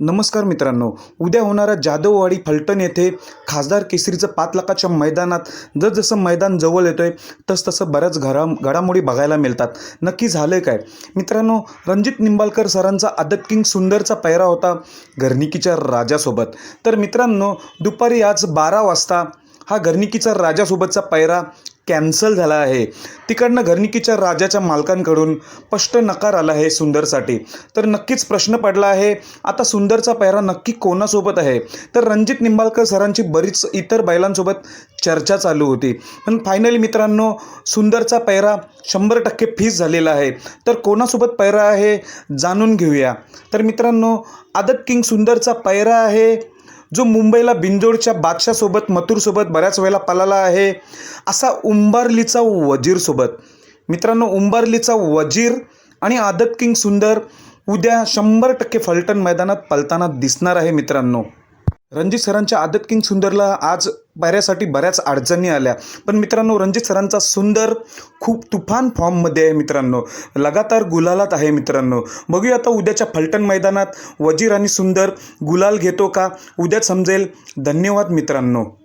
नमस्कार मित्रांनो उद्या होणाऱ्या जाधववाडी फलटण येथे खासदार केसरीचं पाच लाखाच्या मैदानात जसजसं मैदान जवळ येतोय तसतसं बऱ्याच घरा घडामोडी बघायला मिळतात. नक्की झालं काय? मित्रांनो रणजित निंबाळकर सरांचा आदत किंग सुंदरचा पैरा होता घरनिकीच्या राजासोबत. तर मित्रांनो दुपारी आज बारा वाजता हा घरनिकीचा राजासोबतचा पैरा कॅन्सल झाला आहे. तिकडनं घरनिकीच्या राजाच्या मालकांकडून स्पष्ट नकार आला आहे सुंदरसाठी. तर नक्कीच प्रश्न पडला आहे आता सुंदरचा पेहरा नक्की कोणासोबत आहे? तर रणजित निंबाळकर सरांची बरीच इतर बैलांसोबत चर्चा चालू होती. पण फायनली मित्रांनो सुंदरचा पैरा शंभर टक्के फीस झालेला आहे. तर कोणासोबत पैरा आहे जाणून घेऊया. तर मित्रांनो आदत किंग सुंदरचा पैरा आहे जो मुंबईला बिंजोडच्या बादशासोबत मथुरसोबत बऱ्याच वेळेला पळाला आहे असा उंबारलीचा वजीरसोबत. मित्रांनो उंबारलीचा वजीर आणि आदत किंग सुंदर उद्या शंभर टक्के फलटण मैदानात पलताना दिसणार आहे मित्रांनो. रणजित सरांच्या आदत किंग सुंदरला आज पायऱ्यासाठी बऱ्याच अडचणी आल्या. पण मित्रांनो रणजित सरांचा सुंदर खूप तुफान फॉर्ममध्ये आहे मित्रांनो. लगातार गुलालात आहे मित्रांनो. बघूया आता उद्याच्या फलटण मैदानात वजीर आणि सुंदर गुलाल घेतो का? उद्याच समजेल. धन्यवाद मित्रांनो.